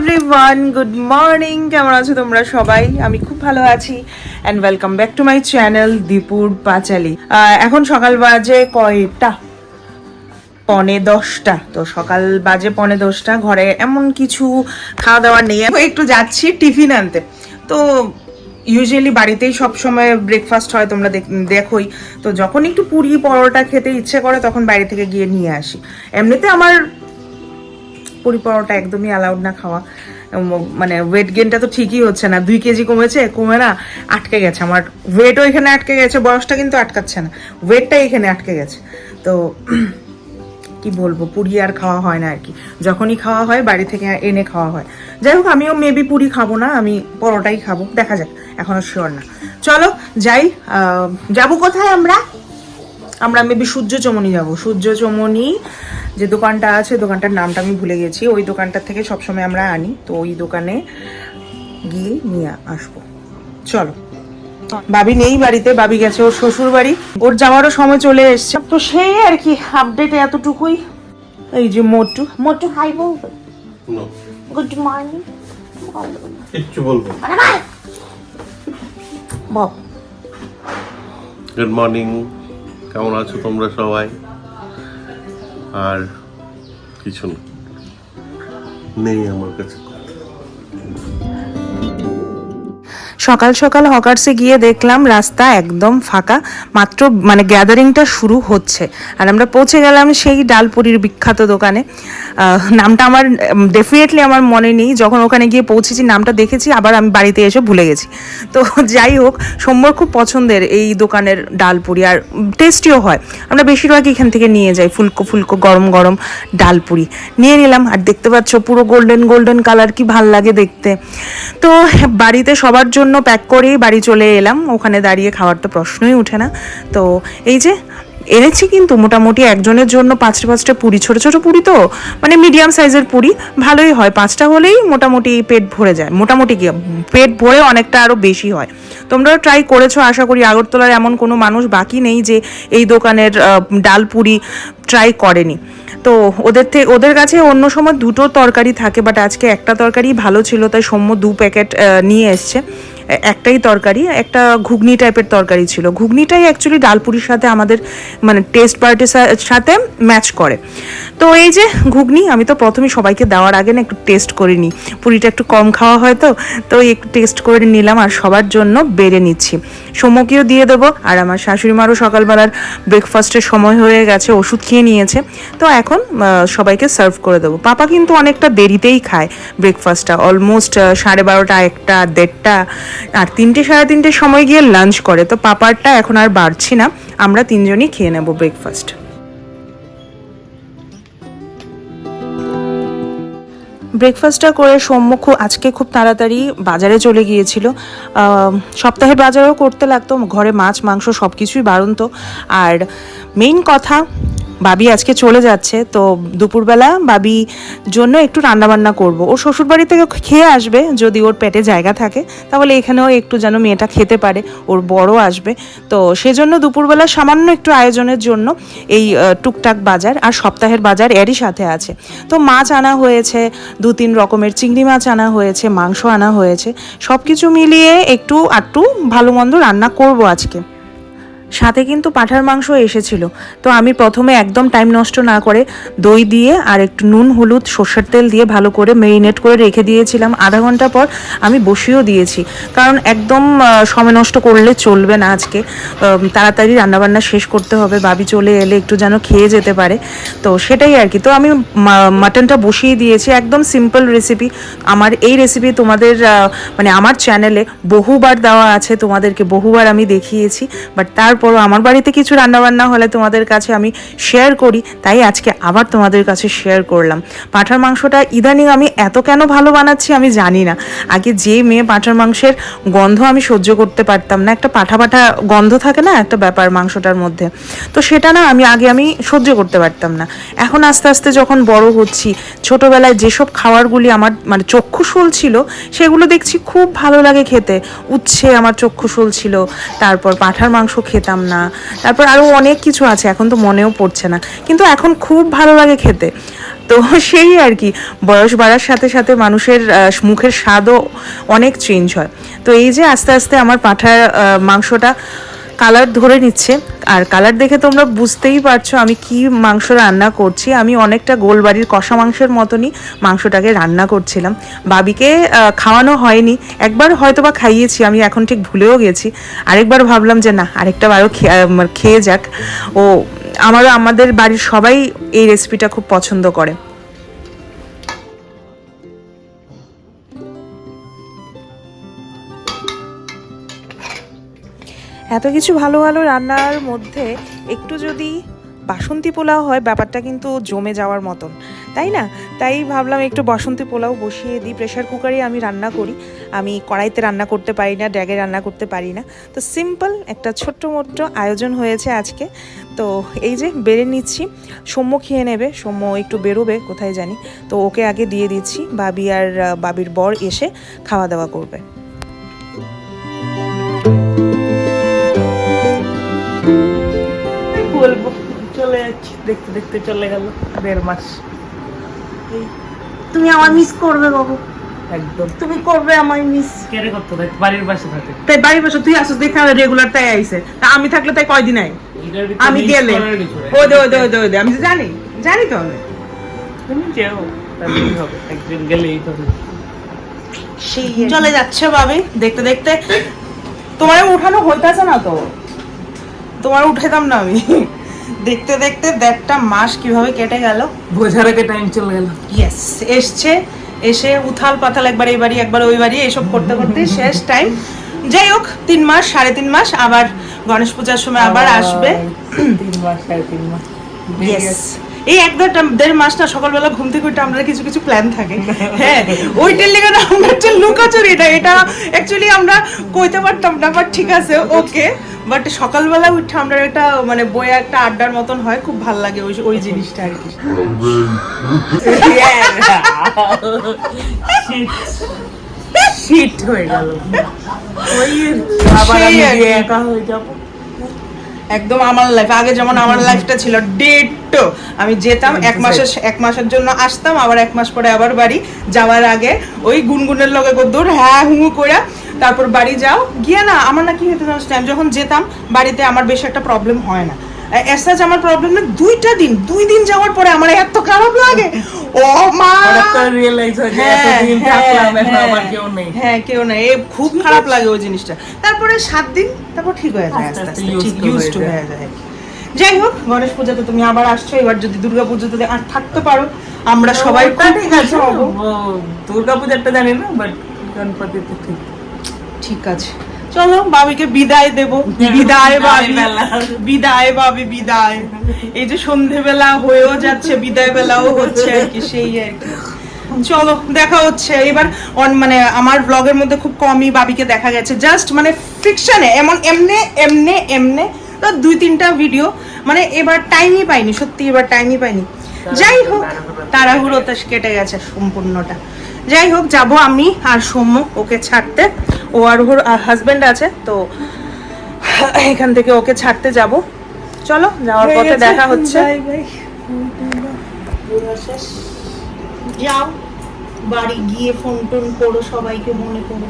Everyone good morning কেমন আছো তোমরা সবাই? আমি খুব ভালো আছি and welcome back to my channel দীপুর পাঁচালি এখন সকাল বাজে কয়টা? পনে দশটা। তো সকাল বাজে পনে দশটা, ঘরে এমন কিছু খাওয়া দাওয়া নেই একটু যাচ্ছি টিফিন আনতে। তো ইউজুয়ালি বাড়িতেই সব সময় ব্রেকফাস্ট হয়, তোমরা দেখ- দেখোই। তো যখন একটু পুরি পরোটা খেতে ইচ্ছে করে, তখন বাইরে থেকে গিয়ে নিয়ে আসি। এমনিতে আমার পুরি পরোটা একদমই অ্যালাউড না খাওয়া। মানে ওয়েট গেনটা তো ঠিকই হচ্ছে না। দুই কেজি কমেছে, কমে না, আটকে গেছে। আমার ওয়েটও এখানে আটকে গেছে, বয়সটা কিন্তু আটকাচ্ছে না। ওয়েটটা এখানে আটকে গেছে। তো, কি বলব, পুরি আর খাওয়া হয় না আর কি যখনই খাওয়া হয়, বাড়ি থেকে এনে খাওয়া হয়। যাই হোক, আমিও মেবি পুরি খাব না, আমি পরোটাই খাব। দেখা যাক, এখনও শিওর না। চলো, যাই যাব কোথায় আমরা? আমরা মেবি সূর্য চমনি যাব। সূর্য চমনি যে দোকানটা আছে দোকানটার নামটা আমি ভুলে গেছি। ওই দোকানটার থেকে সবসময় আমরা আনি তো ওই দোকানে গিয়ে নিয়ে আসব। চলো। বাবি নেই বাড়িতে বাবি গেছে ওর শ্বশুর বাড়ি ওর যাওয়ারও সময় চলে এসছে। তো সেই আর কি আপডেট এতটুকুই। এই যে মোটু। মোটু হাই বলবে গুড মর্নিং কিচ্ছু বলব। বল। গুড মর্নিং কেমন আছো তোমরা সবাই? আর কিছু না। নেই আমার কাছে। সকাল সকাল হকার্সে গিয়ে দেখলাম রাস্তা একদম ফাঁকা, মাত্র মানে গ্যাদারিংটা শুরু হচ্ছে। আর আমরা পৌঁছে গেলাম সেই ডালপুরির বিখ্যাত দোকানে। নামটা আমার ডেফিনেটলি আমার মনে নেই। যখন ওখানে গিয়ে পৌঁছেছি, নামটা দেখেছি, আবার আমি বাড়িতে এসে ভুলে গেছি। তো যাই হোক, সোমবার খুব পছন্দের এই দোকানের ডালপুরি, আর টেস্টিও হয়। আমরা বেশিরভাগ এখান থেকে নিয়ে যাই, ফুলকো ফুলকো, গরম গরম ডালপুরি। নিয়ে নিলাম, আর দেখতে পাচ্ছ পুরো গোল্ডেন গোল্ডেন কালার কি ভালো লাগে দেখতে। তো বাড়িতে সবার জন্য প্যাক করেই বাড়ি চলে এলাম। ওখানে দাঁড়িয়ে খাওয়ার তো প্রশ্নই ওঠে না। তো এই যে এনেছি কিন্তু মোটামুটি একজনের জন্য পাঁচটা পাঁচটা পুরি, ছোট ছোট পুরি তো মানে মিডিয়াম সাইজের পুরি, ভালোই হয়। পাঁচটা হলেই মোটামুটি পেট ভরে যায়। মোটামুটি কি পেট ভরে অনেকটা আরও বেশি হয়। তোমরাও ট্রাই করেছ, আশা করি আগরতলার এমন কোনো মানুষ বাকি নেই যে এই দোকানের ডাল পুরি ট্রাই করেনি। তো ওদের থেকে ওদের কাছে অন্য সময় দুটো তরকারি থাকে বাট আজকে একটা তরকারি ভালো ছিল, তাই সৌম্য দু প্যাকেট নিয়ে এসছে। একটাই তরকারি, একটা ঘুগনি টাইপের তরকারি ছিল। ঘুগনিটাই অ্যাকচুয়ালি ডালপুরির সাথে আমাদের মানে টেস্ট পার্টির সাথে ম্যাচ করে। তো এই যে ঘুগনি, আমি তো প্রথমে সবাইকে দেওয়ার আগে না একটু টেস্ট করে নিই। পুরিটা একটু কম খাওয়া হয় তো তো একটু টেস্ট করে নিলাম আর সবার জন্য বেড়ে নিচ্ছি। সমকেও দিয়ে দেবো আর আমার শাশুড়ি মারও সকালবেলার ব্রেকফাস্টের সময় হয়ে গেছে, ওষুধ খেয়ে নিয়েছে। তো এখন সবাইকে সার্ভ করে দেবো। পাপা কিন্তু অনেকটা দেরিতেই খায় ব্রেকফাস্টটা অলমোস্ট সাড়ে বারোটা, একটা, দেড়টা। আর তিনটে সাড়ে তিনটের সময় গিয়ে লাঞ্চ করে। তো পাপারটা এখন আর বাড়ছি না, আমরা তিনজনই খেয়ে নেব ব্রেকফাস্ট ব্রেকফাস্টটা করে সৌম্য আজকে খুব তাড়াতাড়ি বাজারে চলে গিয়েছিল। সপ্তাহে বাজারও করতে লাগতো, ঘরে মাছ, মাংস সব কিছুই বাড়ন্ত। আর মেইন কথা বাবি আজকে চলে যাচ্ছে, তো দুপুরবেলা বাবি জন্য একটু রান্নাবান্না করব। ওর শ্বশুরবাড়ি থেকে খেয়ে আসবে, যদি ওর পেটে জায়গা থাকে, তাহলে এখানেও একটু যেন মেয়েটা খেতে পারে, ওর বড় আসবে। তো সেজন্য দুপুরবেলা সামান্য একটু আয়োজনের জন্য এই টুকটাক বাজার আর সপ্তাহের বাজার এরই সাথে আছে। তো মাছ আনা হয়েছে, দু তিন রকমের চিংড়ি মাছ আনা হয়েছে, মাংস আনা হয়েছে সব কিছু মিলিয়ে একটু আটটু ভালো মন্দ রান্না করব আজকে। সাথে কিন্তু পাঁঠার মাংস এসেছিল। তো আমি প্রথমে একদম টাইম নষ্ট না করে দই দিয়ে আর একটু নুন, হলুদ, সর্ষের তেল দিয়ে ভালো করে মেরিনেট করে রেখে দিয়েছিলাম। আধা ঘণ্টা পর আমি বসিয়েও দিয়েছি। কারণ একদম সময় নষ্ট করলে চলবে না আজকে। তাড়াতাড়ি রান্নাবান্না শেষ করতে হবে বাবি চলে এলে একটু যেন খেয়ে যেতে পারে। তো সেটাই আর কি। তো আমি মাটনটা বসিয়ে দিয়েছি। একদম সিম্পল রেসিপি আমার এই রেসিপি তোমাদের মানে আমার চ্যানেলে বহুবার দেওয়া আছে। তোমাদেরকে বহুবার আমি দেখিয়েছি। বাট তারপরও আমার বাড়িতে কিছু রান্নাবান্না হলে তোমাদের কাছে আমি শেয়ার করি, তাই আজকে আবার তোমাদের কাছে শেয়ার করলাম। পাঁঠার মাংসটা ইদানিং আমি এত কেন ভালো বানাচ্ছি আমি জানি না। আগে যে মেয়ে পাঁঠার মাংসের গন্ধ আমি সহ্য করতে পারতাম না, একটা পাঠা পাঠা গন্ধ থাকে না একটা ব্যাপার মাংসটার মধ্যে। তো সেটা না আমি আগে আমি সহ্য করতে পারতাম না। এখন আস্তে আস্তে যখন বড় হচ্ছি, ছোটোবেলায় যেসব খাবারগুলি আমার মানে চক্ষুশূল ছিল সেগুলো দেখছি খুব ভালো লাগে খেতে। উচ্ছে আমার চক্ষুশূল ছিল তারপর পাঁঠার মাংস খেতাম। না। তারপর আরও অনেক কিছু আছে, এখন তো মনেও পড়ছে না। কিন্তু এখন খুব ভালো লাগে খেতে। তো সেই আর কি, বয়স বাড়ার সাথে সাথে মানুষের মুখের স্বাদও অনেক চেঞ্জ হয়। তো এই যে আস্তে আস্তে আমার পাঠার মাংসটা কালার ধরে নিচ্ছে। আর কালার দেখে তোমরা বুঝতেই পারছ আমি কি মাংস রান্না করছি। আমি অনেকটা গোলবাড়ির কষা মাংসের মতনই মাংসটাকে রান্না করছিলাম। বাবিকে খাওয়ানো হয়নি। একবার হয়তো বা খাইয়েছি, আমি এখন ঠিক ভুলেও গেছি। আরেকবার ভাবলাম যে না, আরেকটা বারও খেয়ে যাক। ও, আমারও আমাদের বাড়ির সবাই এই রেসিপিটা খুব পছন্দ করে। এত কিছু ভালো ভালো রান্নার মধ্যে একটু যদি বাসন্তী পোলাও হয়, ব্যাপারটা কিন্তু জমে যাওয়ার মতন। তাই না? তাই ভাবলাম একটু বাসন্তী পোলাও বসিয়ে দিই। প্রেশার কুকারে আমি রান্না করি। আমি কড়াইতে রান্না করতে পারি না, ড্যাগে রান্না করতে পারি না। তো সিম্পল একটা ছোট্ট মোট্ট আয়োজন হয়েছে আজকে। তো এই যে বেড়ে নিচ্ছি। সৌম্য খেয়ে নেবে। সৌম্য একটু বেরোবে, কোথায় জানি। তো ওকে আগে দিয়ে দিচ্ছি। বাবি আর বাবির বর এসে খাওয়া দাওয়া করবে। দেখতে দেখতে চলে গেল দেড় মাস। তুমি আমার মিস করবে বাবু। একদম। তুমি করবে আমায় মিস কেড়ে করতে? বাড়ির পাশে থাকে। তাই বাড়ির পাশে তুই দেখা রেগুলার তাই আইছে। তা আমি থাকলে তাই কয়দিন আই? আমি গেলে। দে দে দে আমি জানি। জানি তো আমি। তুমি যেও তাহলেই হবে? একদিন গেলেই হবে। চলে যাচ্ছে ভাবি দেখতে দেখতে। তোমার উঠানো হইতাছে না তো। তোমার উঠাইতাম না আমি। দেখতে দেখতে দেড়টা মাস কীভাবে কেটে গেল। বোঝার আগে টাইম চলে গেল। ইয়েস এসছে এসে উথাল পাথাল একবার এই বাড়ি একবার ওই বাড়ি এইসব করতে করতে শেষ টাইম যাই হোক তিন মাস সাড়ে তিন মাস আবার গণেশ পূজার সময় আবার আসবে। তিন মাস সাড়ে তিন মাস। এই এক দেড় দেড় মাস না সকালবেলা ঘুম থেকে উঠে আমরা কিছু কিছু প্ল্যান থাকে। হ্যাঁ ওইটার লেগে আমরা একটা লুকাচুরি এটা এটা অ্যাকচুয়ালি আমরা কইতে পারতাম না বাট ঠিক আছে ওকে বাট সকালবেলা উঠে আমরা একটা মানে বইয়ে একটা আড্ডার মতন হয় খুব ভালো লাগে ওই ওই জিনিসটা আর কি। শীত হয়ে গেল। ওই আবার আমি। একা হয়ে যাব। একদম আমার লাইফ আগে যেমন আমার লাইফটা ছিল ডেট আমি যেতাম এক মাসের এক মাসের জন্য আসতাম আবার এক মাস পরে আবার বাড়ি যাওয়ার আগে ওই গুনগুনের লগে দূর হ্যাঁ হু করে তারপর বাড়ি যাও। গিয়ে না আমার না কি হতে আমি যখন যেতাম বাড়িতে আমার বেশি একটা প্রবলেম হয় না। এসাজ আমার প্রবলেম না দুইটা দিন দুই দিন যাওয়ার পরে আমার এত খারাপ লাগে। ও মা! হয় হ্যাঁ, হ্যাঁ, হ্যাঁ, কেউ নেই। এ খুব খারাপ লাগে ওই জিনিসটা। তারপরে সাত দিন তারপর ঠিক হয়ে যায় আস্তে ইউজ টু হয়ে যায়। যাই হোক গণেশ পূজাতে তুমি আবার আসছো এবার যদি দুর্গা পুজোতে আর থাকতে পারো আমরা সবাই ঠিক আছে। দুর্গা পূজারটা জানি না বাট গণপতিতে ঠিক। ঠিক আছে। চলো বাবিকে বিদায় দেব। বিদায় বাবি। বিদায় বাবি বিদায়। এই যে সন্ধেবেলা হয়েও যাচ্ছে বিদায় বেলাও হচ্ছে আর কি সেই আর কি। চলো দেখা হচ্ছে। এবার অন মানে আমার ব্লগের মধ্যে খুব কমই বাবিকে দেখা গেছে। জাস্ট মানে ফিকশনে এমন এমনে এমনে এমনে তো দুই তিনটা ভিডিও মানে এবার টাইমই পাইনি সত্যি এবার টাইমই পাইনি। যাই হোক তাড়াহুড়োতে কেটে গেছে সম্পূর্ণটা। যাই হোক যাব আমি আর সৌম্য ওকে ছাড়তে। ও আর ওর হাজবেন্ড আছে তো এখান থেকে ওকে ছাড়তে যাব। চলো যাওয়ার পথে দেখা হচ্ছে। যাও বাড়ি গিয়ে ফোন টোন করো সবাইকে মনে করো।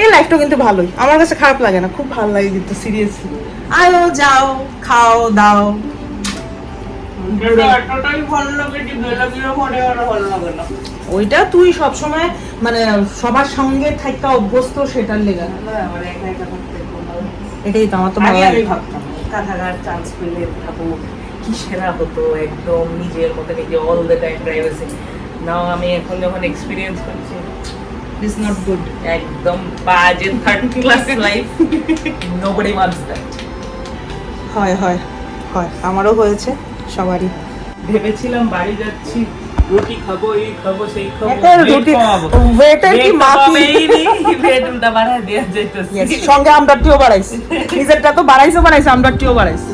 এই লাইফটা কিন্তু ভালোই। আমার কাছে খারাপ লাগে না খুব ভালো লাগে কিন্তু সিরিয়াসলি আয়ো যাও খাও দাও। ওইটা তুই সবসময় মানে সবার সঙ্গে থাকা অভ্যস্ত সেটার লেগে লাগে। এটাই তো আমার তো ভালো লাগে চান্স পেলে ভাবো কি সেরা হতো একদম নিজের মতো নিজে all the time privacy now আমি এখন যখন এক্সপিরিয়েন্স করছি ইটস নট গুড একদম বাজে third class life nobody wants that হয় হয় হয় আমারও হয়েছে। সবারই ভেবেছিলাম বাড়ি যাচ্ছি রুটি খাব এই খাব সেই রুটি। কি বাড়ায় দেয়া যাইতেছে। সঙ্গে আমদারটিও বাড়াইছি নিজেরটা তো বাড়াইছে বাড়াইছে আমদারটিও বাড়াইছে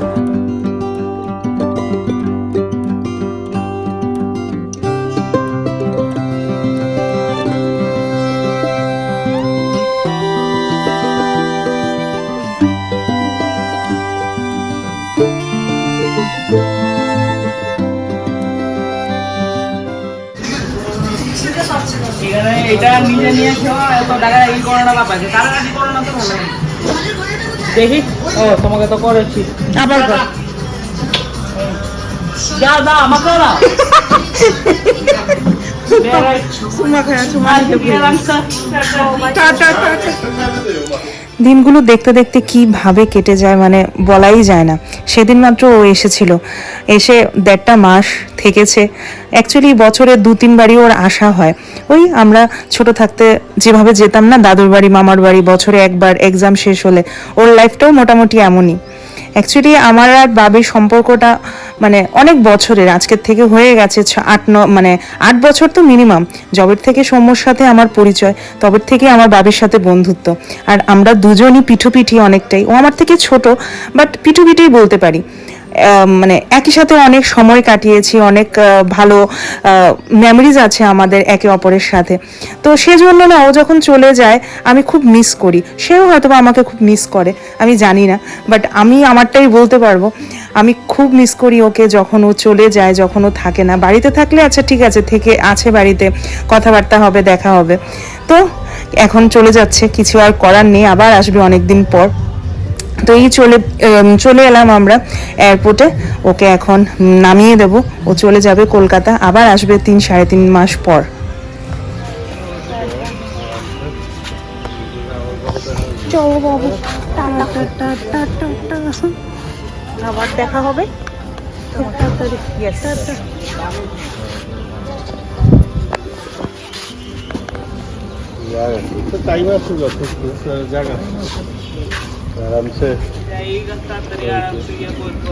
এটা নিজে নিয়ে খেও এত টাকা ই করো না বাবা টাকাটি করো না তো ভালো দেখি? ও তোমাকে তো করেছি। আবার কর। যা দা আমাকে না সুমা খায়া সুমা টা টা টা টা। দিনগুলো দেখতে দেখতে কীভাবে কেটে যায় মানে বলাই যায় না। সেদিন মাত্র ও এসেছিল। এসে দেড়টা মাস থেকেছে। অ্যাকচুয়ালি বছরে দু তিনবারই ওর আসা হয়। ওই আমরা ছোট থাকতে যেভাবে যেতাম না, দাদুর বাড়ি, মামার বাড়ি, বছরে একবার এক্সাম শেষ হলে। ওর লাইফটাও মোটামুটি এমনই। অ্যাকচুয়ালি আমার আর বাবির সম্পর্কটা মানে অনেক বছরের, আজকের থেকে হয়ে গেছে আট, ন মানে আট বছর তো মিনিমাম জবের থেকে সৌম্যর সাথে আমার পরিচয়, তবের থেকে আমার বাবির সাথে বন্ধুত্ব। আর আমরা দুজনই পিঠোপিঠি অনেকটাই। ও আমার থেকে ছোট বাট পিঠোপিঠি বলতে পারি। মানে একই সাথে অনেক সময় কাটিয়েছি, অনেক ভালো মেমোরিজ আছে আমাদের একে অপরের সাথে। তো সেজন্য না, ও যখন চলে যায়, আমি খুব মিস করি। সেও হয়তো আমাকে খুব মিস করে, আমি জানি না। বাট আমি আমারটাই বলতে পারব, আমি খুব মিস করি ওকে যখন ও চলে যায়, যখন ও থাকে না। বাড়িতে থাকলে আচ্ছা ঠিক আছে, থেকে আছে বাড়িতে, কথাবার্তা হবে, দেখা হবে। তো এখন চলে যাচ্ছে, কিছু আর করার নেই, আবার আসবে অনেক দিন পর। তো এই চলে চলে এলাম আমরা এয়ারপোর্টে ওকে এখন নামিয়ে দেব। ও চলে যাবে কলকাতা আবার আসবে তিন সাড়ে তিন মাস পর। চলো বাবু আবার দেখা হবে? জায়গা আরামসে এই রাস্তা আরামসে ইয়ে করব